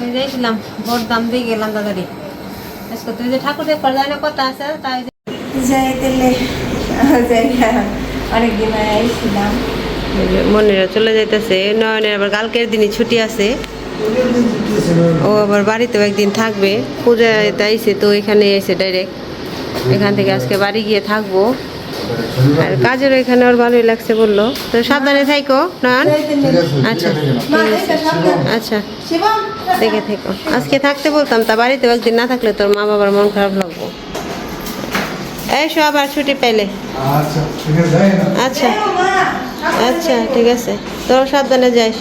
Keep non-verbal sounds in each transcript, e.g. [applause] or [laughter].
তুই যাইছিলাম বড় দাম দিয়ে গেলাম দাদারি। আজকে তুই যে ঠাকুর দেখবার যায় না কথা আছে তাই যে- যাই তাহলে যাই অনেকদিন আইছিলাম। মনিরা চলে যাইতেছে নয়নের আবার কালকের দিনই ছুটি আছে। ও আবার বাড়িতেও একদিন থাকবে পূজাতে আইসে তো এখানে এসে ডাইরেক্ট এখান থেকে আজকে বাড়ি গিয়ে থাকব। আর কাজেরও এখানে ওর ভালোই লাগছে বলল। তো সাবধানে থাইকো নয়ন? আচ্ছা। আচ্ছা। দেখে থেকো। আজকে থাকতে বলতাম তা বাড়িতে একদিন না থাকলে তোর মা বাবার মন খারাপ লাগবো। এসো আবার ছুটি পেলে আচ্ছা আচ্ছা। আচ্ছা ঠিক আছে। তোর সাবধানে যাইস।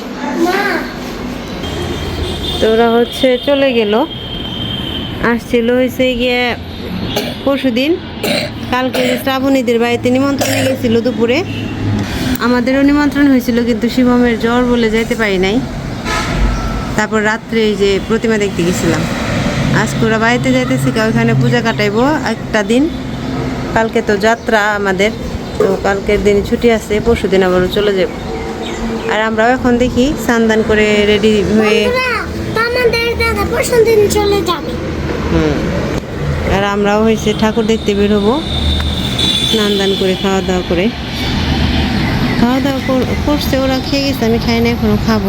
তোরা হচ্ছে চলে গেল। আসছিল হয়েছে গিয়ে পরশু দিন কালকে শ্রাবণীদের বাড়িতে নিমন্ত্রণে গেছিল দুপুরে আমাদেরও নিমন্ত্রণ হয়েছিল কিন্তু শিবমের জ্বর বলে যাইতে পারি নাই। তারপর রাত্রে এই যে প্রতিমা দেখতে গেছিলাম। আজকে ওরা বাড়িতে যাইতেছি ওইখানে পূজা কাটাইবো একটা দিন। কালকে তো যাত্রা আমাদের তো কালকের দিন ছুটি আছে পরশু দিন আবার চলে যাব। আর আমরাও এখন দেখি স্নান করে রেডি হয়ে পরশু দিন চলে যাবে। হুম। আর আমরাও হয়েছে ঠাকুর দেখতে বের হব। স্নান দান করে খাওয়া দাওয়া করে। খাওয়া দাওয়া কর- করছে ওরা খেয়ে গেছে আমি খাই না এখনও খাব।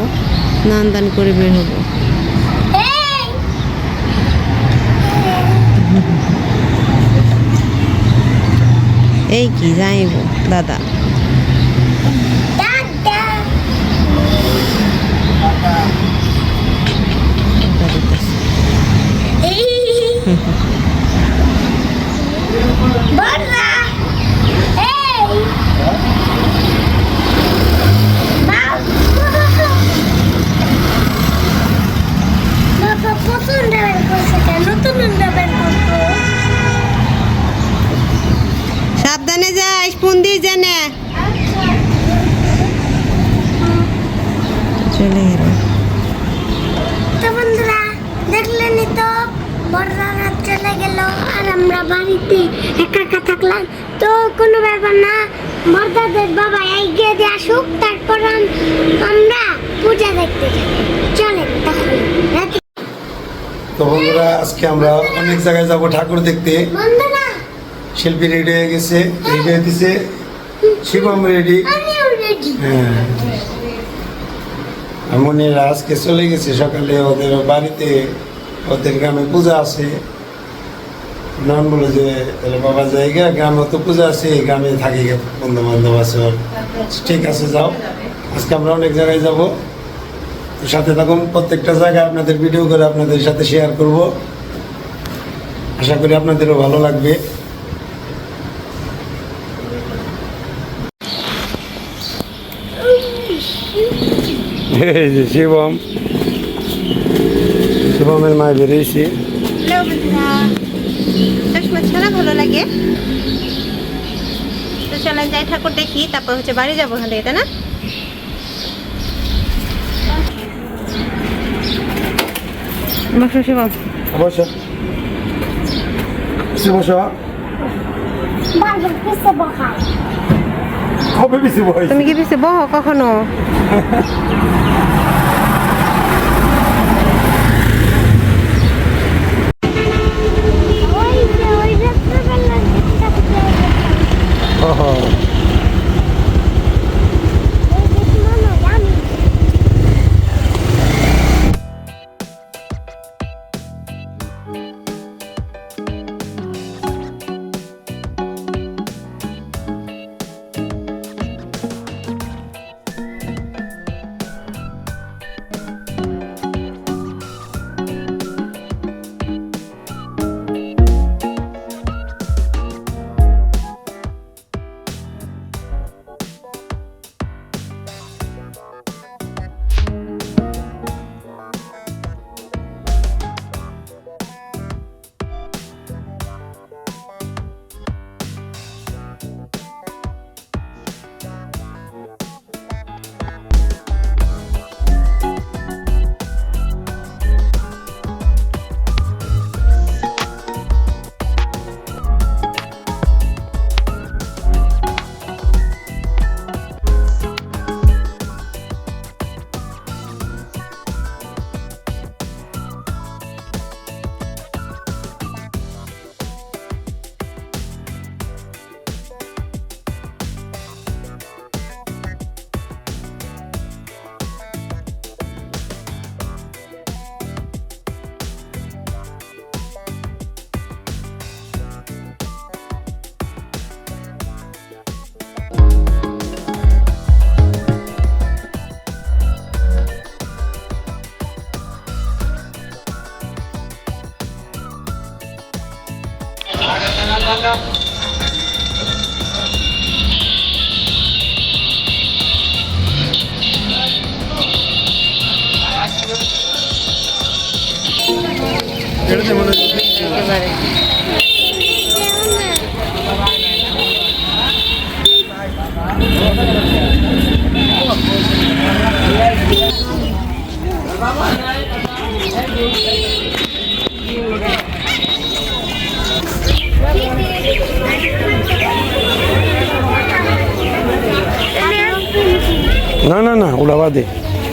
স্নান দান করে বের হব। এই কি যাইব দাদা। দাদা দাদা দিতেছে। এই বড়রা এই বাবা প্রথম ডাবেল করছে কেন নতুন ডাবেল করতো সাবধানে যাই ফোন দিয়ে জানে চলে গেল তো বন্ধুরা দেখলেনই তো বড়রা রাত চলে গেল আর আমরা বাড়িতে একা একা থাকলাম। তো কোনো ব্যাপার না বাবা এগিয়ে দিয়ে আসুক তারপর আমরা পূজা দেখতে যাব। চলেন তো বন্ধুরা আজকে আমরা অনেক জায়গায় যাব ঠাকুর দেখতে। শিল্পী রেডি হয়ে গেছে রেডি হয়ে দিছে। শিবম রেডি। রেডি। হ্যাঁ। মনিরা আজকে চলে গেছে সকালে ওদের বাড়িতে ওদের গ্রামে পূজা আছে। নাম বলে যে তাহলে বাবা জায়গা গ্রামে তো পূজা আছে এই গ্রামে থাকি গে, বন্ধু বান্ধব আছে ঠিক আছে যাও আজকে আমরা অনেক জায়গায় যাব। সাথে থাকুন প্রত্যেকটা জায়গায় আপনাদের ভিডিও করে আপনাদের সাথে শেয়ার করব। আশা করি আপনাদেরও ভালো লাগবে। শিবম। শিবমের মায় বেরিয়েছি। চশমা ছাড়া ভালো লাগে। তো চলেন যাই ঠাকুর দেখি তারপর হচ্ছে বাড়ি যাব ওখান থেকে তাই না? বসো। শিবম বেশি বয়স তুমি কি পিছিয়ে বহ কখনো? [laughs] একেবারে না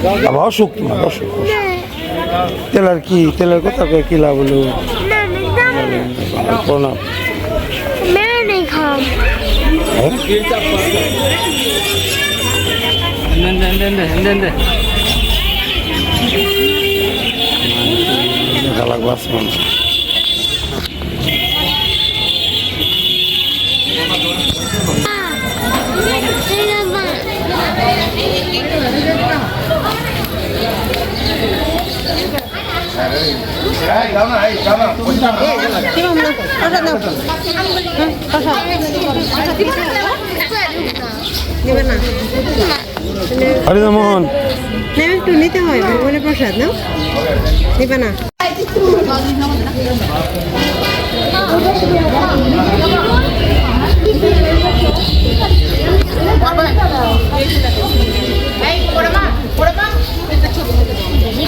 বাবা অসুখ তোমার অসুখ তেলার কি, তেলার কথা কয়ে কি লাভ হলো? প্রণাম। লাগবে Thank you. হ্যাঁ। না প্রসাদ নাও হ্যাঁ, একটু নিতে হয় ভগবানের প্রসাদ না? দিবে না।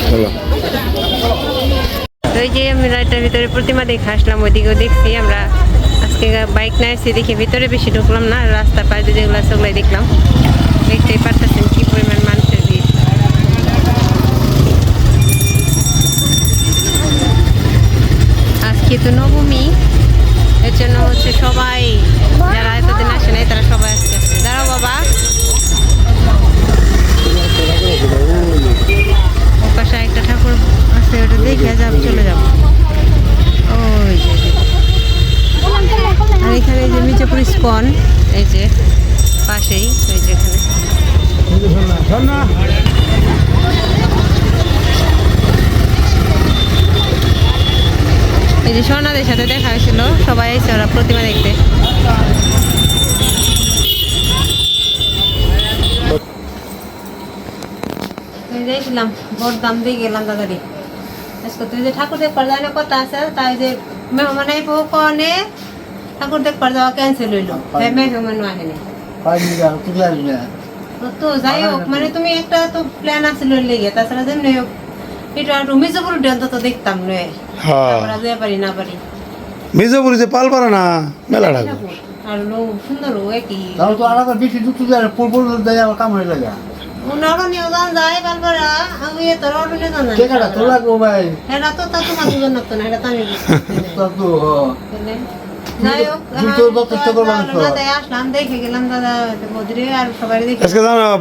চলো। এই যে আমরা এটার ভিতরে প্রতিমা দেখে আসলাম, ওইদিকেও দেখছি আমরা। আজকে বাইক না এসে দেখে ভিতরে বেশি ঢুকলাম না, রাস্তার পাশে যেগুলো আছে ওগুলাই দেখলাম। দেখতেই পারতেছেন কি পরিমাণ মানুষের ভিড়। আজকে তো নবমী এর জন্য হচ্ছে সবাই, যারা এতদিন আসে নাই, তারা সবাই আজকে আসছে। দাঁড়াও বাবা। একটা ঠাকুর আছে ওটা দেখে যাব চলে যাব ওই যে যে। আর এখানে এই যে মির্জাপুর এই যে পাশেই, ওই যে এখানে। এই যে স্বর্ণাদের সাথে দেখা হয়েছিল, সবাই এসে ওরা প্রতিমা দেখতে। দেখলাম, বড় দাম দিয়ে গেলাম দাদারি। আজকে তুই যে ঠাকুর দেখবার যায় না কথা আছে, তাই যে মেহমান আইব কনে ঠাকুর দেখবার যাওয়া ক্যান্সেল হইল তাই মেহমান আহেনি তো যাই হোক মানে তুমি একটা তো প্ল্যান আছিল লেগে তাছাড়া যেমনি হোক এটা একটু মির্জাপুর ডেন তো দেখতাম নয় হ্যাঁ। আমরা যেতে পারি না পারি। মির্জাপুরি যে পাল পারে না মেলা ঠাকুর আর লো সুন্দর ও একই। তাহলে তো আলাদা বেশি দুটো দেয় পূর্ব দেয় আমার কামড়ে লাগে। নরনীয় গান যায় বালবারা আমি এত ররনীয় গান কে কাটা তোর লাগবো ভাই। এটা তো তা তোমার দুজন না এটা তো আমি। তোর তো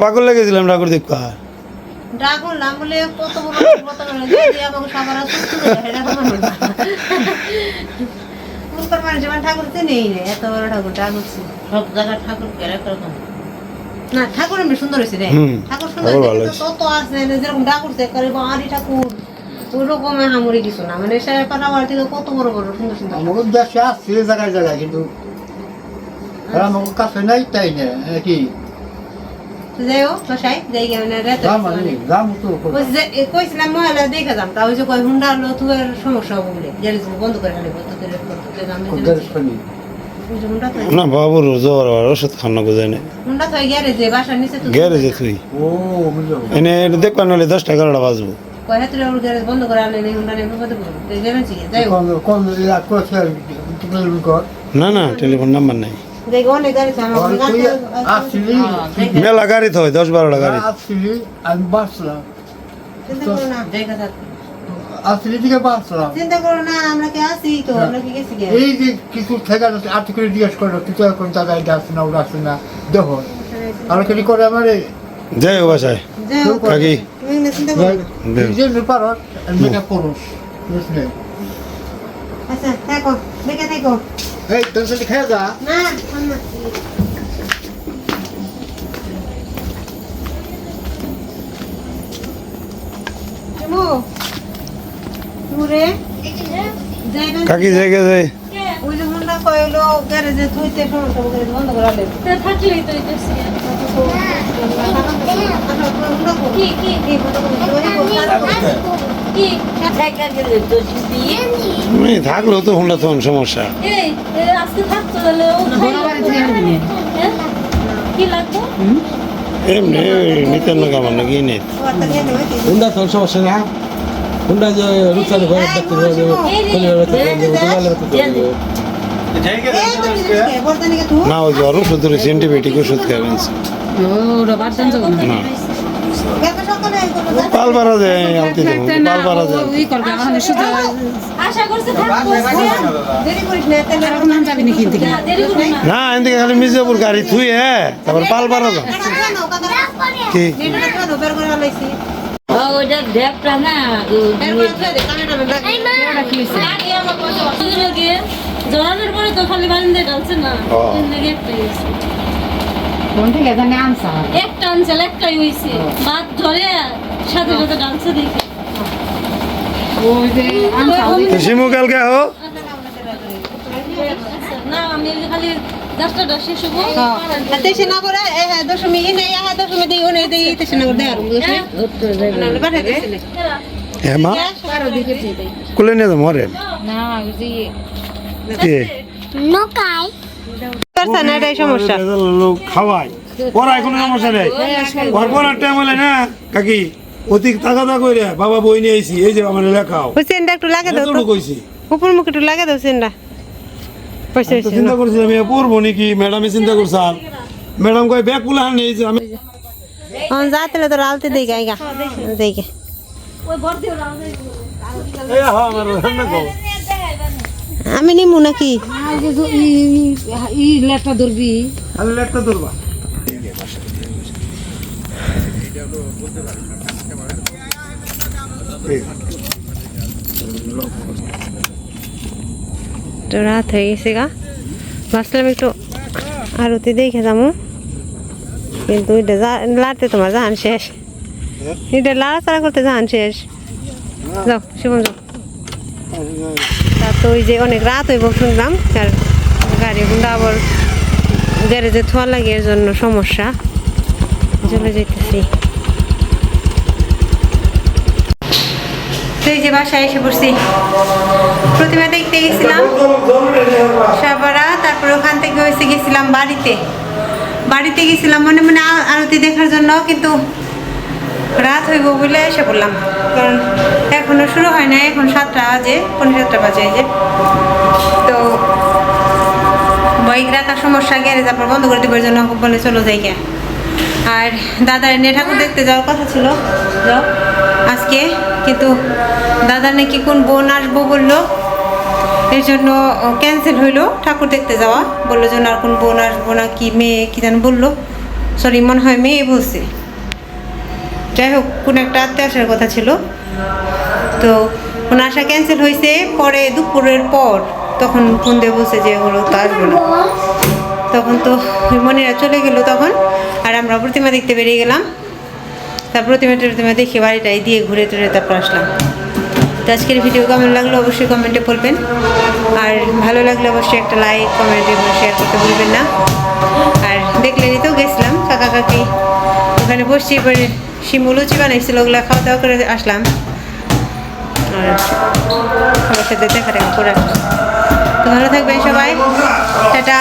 পাগল লেগেছিলাম ঠাকুর বলে কত বড় যে আমাকে সবার এটা তো মানুষ নেই এত বড় ঠাকুর ঠাকুর সব জায়গায় ঠাকুর রকম না ঠাকুর এমনি সুন্দর হয়েছে রে। ঠাকুর সুন্দর হয়েছে তত আছে যেরকম ঠাকুর সে করে বাড়ি ঠাকুর। ওরকম হামুরি কিছু না। মানে থেকে কত বড় বড় সুন্দর সুন্দর। দেশে আসছে জায়গায় জায়গায় কিন্তু আমাকে কাছে নাই তাই না কি? তো যাই হোক যাই গিয়ে মানে রাতে মানে। ওই কইছিলাম মহিলা দেখে যাম তা ওই যে কয় হুন্ডা সমস্যা হবে বলে। বন্ধ করে ফেলে না বাবুর ওষুধ না। গ্যারেজে তুই এনে এটা দেখবা নাহলে দশটা এগারোটা বাজবো। কয় হাতে ওর গ্যারেজ বন্ধ করে আনলে নেই হুন্ডা নেই বিপদে গ্যারেজ যাই হোক। কোন কোন ইলাক করছে তুমি কর। না না টেলিফোন নাম্বার নাই। আসছিলি মেলা গাড়ি তো হয় দশ বারোটা গাড়ি। আমি চিন্তা না। জায়গা থাক আসছিলি দিকে বাসলাম চিন্তা করো না আমরা কি আছি তো? আমরা কি গেছি এই যে কিছু থেকে আর্থিক করে জিজ্ঞেস করল তুই তো এখন দাদা এটা আসছে না আসছে না দেখো। আর কি করে আমার যাই হোক বাসায়। কাকি। আচ্ছা থাকো দেখে থাকো এই তোর খেয়ে যা না কাকি জায়গা যায় কইলো গ্যারেজে থুইতে সমস্যা গ্যারেজ বন্ধ করে আলে তা থাকলেই তো হইতেছে। কি কি? কি মেয়ে থাকলেও তো হলো তখন সমস্যা। এই এ, আজকে থাকতো তাহলে ও খাইলো। হ্যাঁ? এমনি নিতেন না কামান নাকি নেই হুন্ডা তো সমস্যা না। হুন্ডা যে রূপসানি ঘরে দেখতে হবে না ওই জ্বর ওষুধ ধরেছে অ্যান্টিবায়োটিক ওষুধ খাবেন না যায় আলতি দেবো যায় আশা করছে থাকব দেরি করিস না এদিকে খালি মির্জাপুর গাড়ি থুই হ্যাঁ তারপর পাল পারা যায় কি না কানেটা জড়ানোর পরে তো খালি বারিন্দে ডালছে না। লাগে একটাই হয়েছে। একটা আনসাল একটাই হয়েছে। বাদ ধরে সাথে সাথে ডালছে দেখে। শিমু কালকে হো না আমি খালি না হ্যাঁ নেই হ্যাঁ দশমী দেই ও দেই তেসে না করে দেয় আর দশমী। না। বাড়ে দিছিলে হ্যাঁ মা কুলে নিয়ে যাব মরে কি? নকাই করছে না এটাই সমস্যা। লোক খাওয়াই পড়ায় কোনো সমস্যা নেই। পড়ার টাইম হলে না কাকি অতি টাকা দা কইরে বাবা বই নিয়ে আইছি এই যে আমার লেখাও ওই চেনটা একটু লাগে দাও তো। কইছি উপর মুখ একটু লাগে দাও চেনটা পয়সা চিন্তা করছি আমি পড়ব নাকি? ম্যাডামে চিন্তা করছাল ম্যাডাম কয় ব্যাগ কুলা নেই যে আমি হ্যাঁ যাতে তোর আলতে দেই গাইগা দেই গে। এই হ্যাঁ আমার রান্না কও আমি নিমু নাকি? ধরবা তো রাত হয়ে গেছে গা। ভাবছিলাম একটু আরতি দেখে যাব। কিন্তু এটা যা- লাড়তে তোমার জাহান শেষ। এটা লাড়াচাড়া করতে জাহান শেষ। যাও শিবন যাও। তা তো ওই যে অনেক রাত হইব শুনলাম, আর গাড়ি গুন্ডা আবার গ্যারেজে থোয়া লাগে, এর জন্য সমস্যা। চলে যেতেছি এই যে বাসায় এসে পড়ছি। প্রতিমা দেখতে গেছিলাম। সাবারা তারপর ওখান থেকে হয়েছে গেছিলাম বাড়িতে। বাড়িতে গেছিলাম, মনে মনে আরতি দেখার জন্য, কিন্তু রাত হইব বলে এসে পড়লাম কারণ এখনও শুরু হয় না এখন সাতটা বাজে পনেরো সাতটা বাজে যে। তো বাইক রাখার সমস্যা, গ্যারেজ আপনার বন্ধ করে দেবার জন্য বলে চলো যাই গে আর দাদার এনে ঠাকুর দেখতে যাওয়ার কথা ছিল আজকে কিন্তু দাদা নাকি কোন বোন আসব বলল, এর জন্য ক্যান্সেল হইল ঠাকুর দেখতে যাওয়া। বলল যেন আর কোন বোন আসব না, কি মেয়ে, কি যেন বলল। সরি মনে হয় মেয়ে বলছে। যাই হোক, কোন একটা আত্মীয় আসার কথা ছিল। তো ওনার আসা ক্যান্সেল হয়েছে, পরে দুপুরের পর তখন ফোন দিয়ে বলছে যে হলো তো আসব না। তখন তো মনিরা চলে গেল তখন, আর আমরা প্রতিমা দেখতে বেরিয়ে গেলাম। তার প্রতিমা প্রতিমা দেখে বাড়িটাই দিয়ে ঘুরে টুরে তারপর আসলাম। তো আজকের ভিডিও কেমন লাগল অবশ্যই কমেন্টে বলবেন। আর ভালো লাগলে অবশ্যই একটা লাইক কমেন্ট এবং শেয়ার করতে ভুলবেন না। আর দেখলেনই তো গেছিলাম কাকা কাকি। ওখানে বসছি, এবারে শিমু লুচি বানাইছিল, ওগুলো খাওয়া দাওয়া করে আসলাম। আর সবার সাথে দেখা করে তো ভালো থাকবেন সবাই। টাটা।